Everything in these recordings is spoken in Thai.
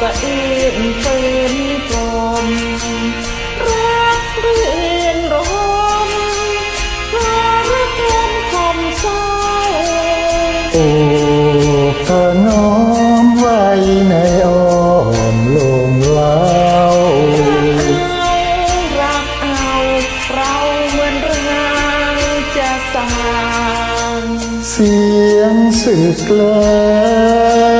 สะอื้นเป็นกลมรักเรียนรมพระรักลมคมเศร้าโอ้พระน้อมไว้ในอ้อมลมเล้ารักเอา เราเหมือนร่างจะสร้างเสียงสึกแล้ว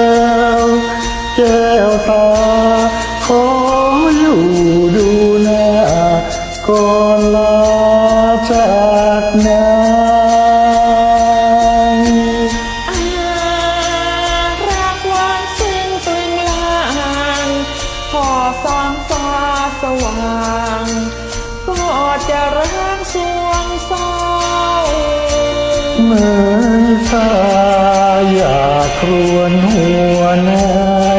ก่อนลาจากนั้นอารักหวานซึ้งตรึงลางพอสองฟ้าสว่างก็จะร้างสวงเศร้าเมื่อฟ้าอยากครวนหัวนา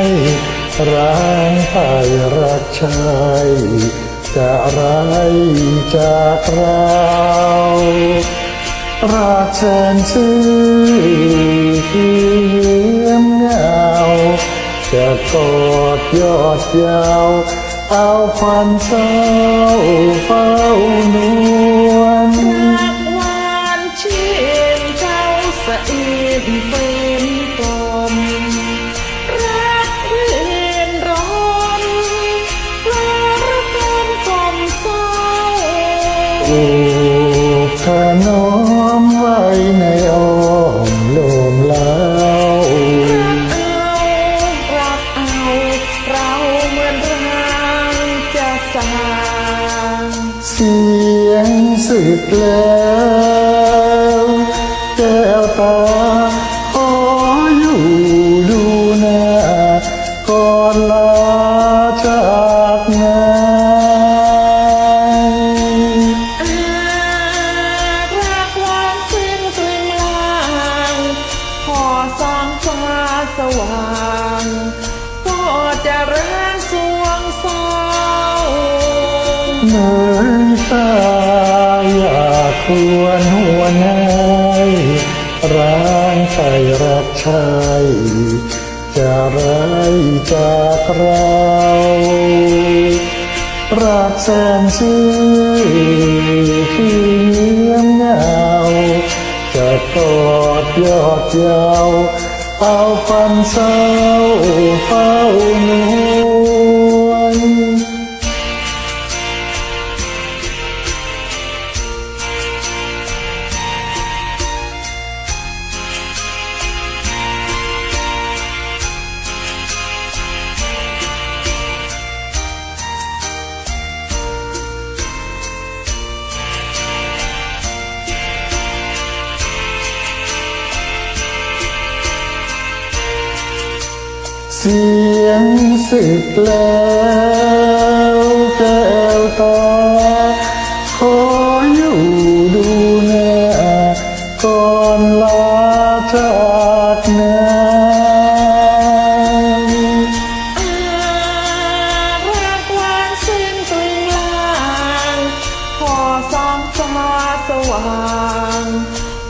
ยร่างไปรักชาย จะไรจากเรารักแสนซื่อเขียมเงาจะกอดยอดยาว เอาควันเศร้าเฝ้าน โอ้ขน้อมไว้ในอ้อมโลมแล้วรักเอาเราเหมือนร่างจะสร้างเสียงสึกแล้ว สว่างก็จะร้างสวงเศร้าเมือฟ้าอยากควนหัวนายร่างใจรักชายจะไรจากเรารักแสนชื่อที่เขียมเงาจะกอดยอดยาว เอาฟันเศร้าเฝ้าน เสียงสึกแล้วแก้วตาขออยู่ดูหน้าก่อนลาจากนั้นรักหวานซึ้งตรึงลางพอสองฟ้าสว่าง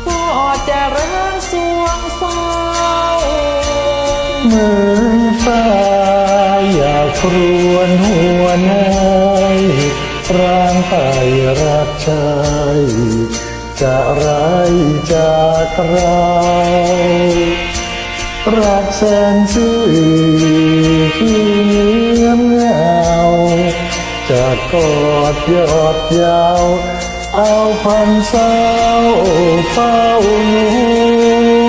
ก็จะร้างสวงเศร้าเมื่อ ฟ้าอยากครวนหัวนายร่างไปรักชายจะไรจากเรารักแสนซื่อเขียมเงาจะกอดยอดยาว เอาพันเศร้าเฝ้านว